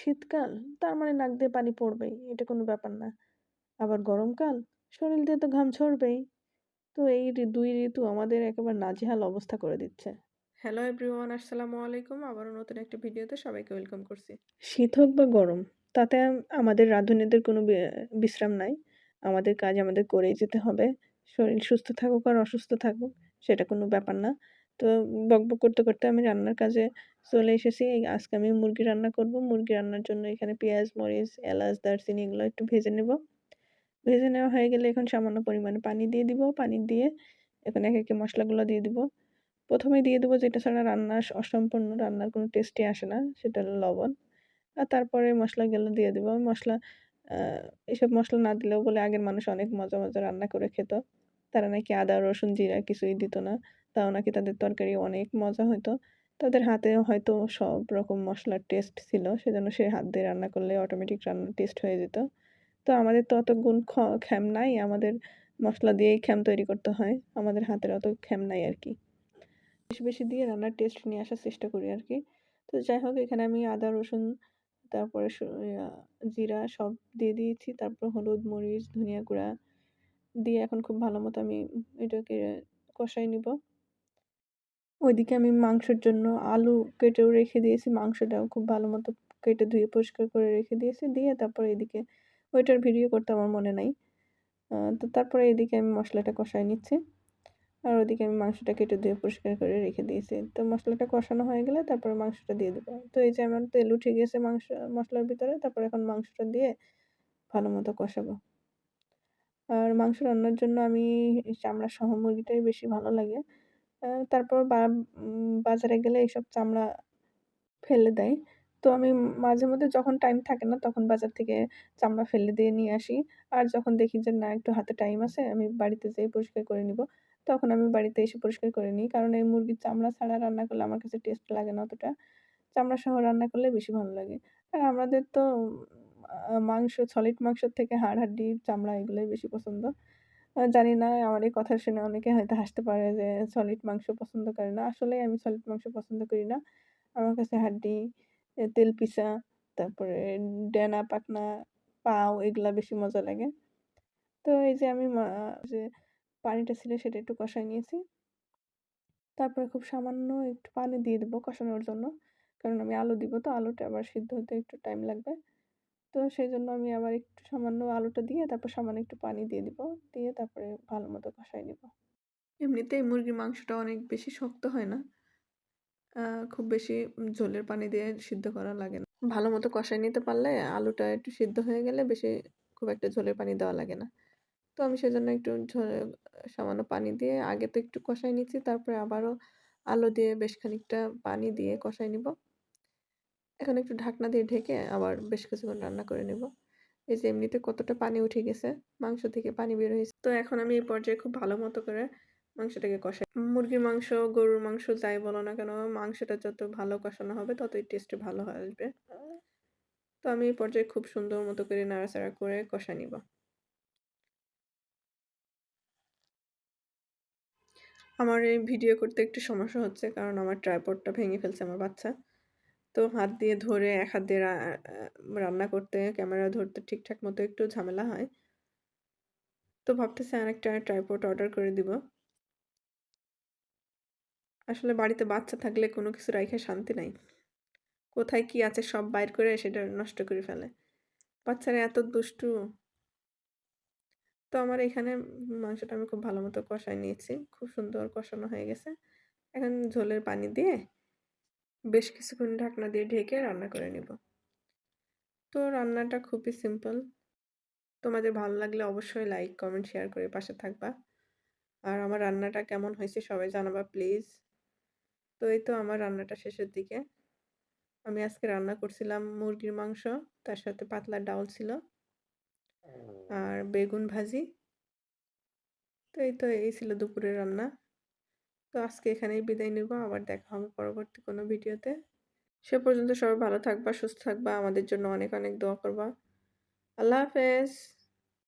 শীতকাল তার মানে নাক দিয়ে পানি পড়বেই এটা কোনো ব্যাপার না। আবার গরমকাল শরীর দিয়ে তো ঘাম ঝরবেই। তো এই দুই ঋতু আমাদের একেবারে নাজেহাল অবস্থা করে দিচ্ছে। হ্যালো এভরিওয়ান আসসালামু আলাইকুম। আবারও নতুন একটা ভিডিওতে সবাইকে ওয়েলকাম করছি। শীত হোক বা গরম তাতে আমাদের রাঁধুনিদের কোনো বিশ্রাম নাই। আমাদের কাজ আমাদের করেই যেতে হবে। শরীর সুস্থ থাকুক আর অসুস্থ থাকুক সেটা কোনো ব্যাপার না। তো বকবক করতে করতে আমি রান্নার কাজে চলে এসেছি। আজকে আমি মুরগি রান্না করব। মুরগি রান্নার জন্য এখানে পেঁয়াজ, মরিচ, এলাচ, দারচিনি এগুলো একটু ভেজে নেব। ভেজে নেওয়া হয়ে গেলে এখন সামান্য পরিমাণে পানি দিয়ে দিব। পানি দিয়ে এখন এক একে মশলাগুলো দিয়ে দিব। প্রথমে দিয়ে দেবো যেটা ছাড়া রান্না অসম্পূর্ণ, রান্নার কোনো টেস্টই আসে না, সেটা হলো লবণ। আর তারপরে মশলাগুলো দিয়ে দেবো। মশলা এসব মশলা না দিলেও বলে আগের মানুষ অনেক মজা মজা রান্না করে খেত। তারা নাকি আদা, রসুন, জিরা কিছুই দিত না। তাও নাকি তাদের তরকারি অনেক মজা হতো তাদের হাতে হয়তো সব রকম মশলার টেস্ট ছিল, সেজন্য সে হাত দিয়ে রান্না করলে অটোমেটিক রান্নার টেস্ট হয়ে যেত। তো আমাদের তো অত গুণ খ্যাম নাই, আমাদের মশলা দিয়েই খ্যাম তৈরি করতে হয়, আমাদের হাতের অত খ্যাম নাই আর কি। বেশি বেশি দিয়ে রান্নার টেস্ট নিয়ে আসার চেষ্টা করি আর কি। তো যাই হোক, এখানে আমি আদা, রসুন, তারপরে জিরা সব দিয়ে দিয়েছি, তারপর হলুদ, মরিচ, ধনিয়া গুঁড়া দিয়ে এখন খুব ভালো মতো আমি এটাকে কষাই নিব। ওইদিকে আমি মাংসের জন্য আলু কেটেও রেখে দিয়েছি। মাংসটাও খুব ভালো মতো কেটে ধুয়ে পরিষ্কার করে রেখে দিয়েছি। দিয়ে তারপরে এদিকে ওইটার ভিডিও করতে আমার মনে নাই। তো তারপরে এদিকে আমি মশলাটা কষাই নিচ্ছি। আর ওদিকে আমি মাংসটা কেটে ধুয়ে পরিষ্কার করে রেখে দিয়েছি। তো মশলাটা কষানো হয়ে গেলে তারপরে মাংসটা দিয়ে দেবো। তো এই যে আমার তেল উঠে গেছে মাংস, মশলার ভিতরে, তারপর এখন মাংসটা দিয়ে ভালো মতো কষাবো। আর মাংস রান্নার জন্য আমি চামড়া সহ মুরগিটাই বেশি ভালো লাগে। তারপর বাজারে গেলে এইসব চামড়া ফেলে দেয়। তো আমি মাঝে মধ্যে যখন টাইম থাকে না, তখন বাজার থেকে চামড়া ফেলে দিয়ে নিয়ে আসি। আর যখন দেখি যে না, একটু হাতে টাইম আছে, আমি বাড়িতে যেয়ে পরিষ্কার করে নিব, তখন আমি বাড়িতে এসে পরিষ্কার করে নিই। কারণ এই মুরগির চামড়া ছাড়া রান্না করলে আমার কাছে টেস্ট লাগে না অতটা। চামড়া সহ রান্না করলে বেশি ভালো লাগে। আর আমাদের তো মাংস সলিড মাংসর থেকে হাড় হাড্ডি চামড়া এগুলোই বেশি পছন্দ। জানি না, আমার এই কথা শুনে অনেকে হয়তো হাসতে পারে যে সলিড মাংস পছন্দ করে না। আসলে আমি সলিড মাংস পছন্দ করি না। আমার কাছে হাড্ডি তেল পিসা, তারপরে ডেনা পাখনা পাও, এগুলা বেশি মজা লাগে। তো এই যে আমি যে পানিটা ছিল সেটা একটু কষাই নিয়েছি। তারপরে খুব সামান্য একটু পানি দিয়ে দেবো কষানোর জন্য। কারণ আমি আলু দিব তো, আলুটা আবার সিদ্ধ হতে একটু টাইম লাগবে। তো সেই জন্য আমি আবার একটু সামান্য আলুটা দিয়ে, তারপর সামান্য একটু পানি দিয়ে দিব। দিয়ে তারপরে ভালো মতো কষাই নিব। এমনিতেই মুরগির মাংসটা অনেক বেশি শক্ত হয় না। খুব বেশি ঝোলের পানি দিয়ে সিদ্ধ করা লাগে না। ভালো মতো কষাই নিতে পারলে আলুটা একটু সিদ্ধ হয়ে গেলে বেশি খুব একটা ঝোলের পানি দেওয়া লাগে না। তো আমি সেজন্য একটু ঝোলে, সামান্য পানি দিয়ে আগে তো একটু কষাই নিচ্ছি, তারপরে আবারও আলু দিয়ে বেশ খানিকটা পানি দিয়ে কষাই নিব। এখন একটু ঢাকনা দিয়ে ঢেকে আবার বেশ কিছুক্ষণ রান্না করে নেব। এই যে এমনিতে কতটা পানি উঠে গেছে, মাংস থেকে পানি বের হয়েছে। তো এখন আমি এই পর্যায়ে খুব ভালো মতো করে মাংসটাকে কষাই। মুরগির মাংস, গরুর মাংস যাই বলো না কেন, মাংসটা যত ভালো কষানো হবে, ততই টেস্ট ভালো আসবে। তো আমি এই পর্যায়ে খুব সুন্দর মতো করে নাড়াচাড়া করে কষা নিব। আমার এই ভিডিও করতে একটু সমস্যা হচ্ছে, কারণ আমার ট্রাইপডটা ভেঙে ফেলছে আমার বাচ্চা। তো হাত দিয়ে ধরে এক হাত দিয়ে রান্না করতে, ক্যামেরা ধরতে ঠিকঠাক মতো একটু ঝামেলা হয়। তো ভাবতেছি আরেকটা ট্রাইপড অর্ডার করে দিব। আসলে বাড়িতে বাচ্চা থাকলে কোনো কিছু রাইখে শান্তি নাই। কোথায় কি আছে সব বাইর করে সেটা নষ্ট করে ফেলে। বাচ্চারা এত দুষ্টু। তো আমার এখানে মাংসটা আমি খুব ভালো মতো কষাই নিয়েছি। খুব সুন্দর কষানো হয়ে গেছে। এখন ঝোলের পানি দিয়ে বেশ কিছুক্ষণ ঢাকনা দিয়ে ঢেকে রান্না করে নিব। তো রান্নাটা খুবই সিম্পল তোমাদের ভালো লাগলে অবশ্যই লাইক কমেন্ট শেয়ার করে পাশে থাকবা। আর আমার রান্নাটা কেমন হয়েছে সবাই জানাবা প্লিজ তো এই তো আমার রান্নাটা শেষের দিকে। আমি আজকে রান্না করছিলাম মুরগির মাংস, তার সাথে পাতলা ডাউল ছিল আর বেগুন ভাজি। তো এই তো এই ছিল দুপুরের রান্না। তো আজকে এখানেই বিদায় নেব। আবার দেখা হবে পরবর্তী কোনো ভিডিওতে। সে পর্যন্ত সবাই ভালো থাকবা, সুস্থ থাকবা। আমাদের জন্য অনেক অনেক দোয়া করবা। আল্লাহ হাফেজ।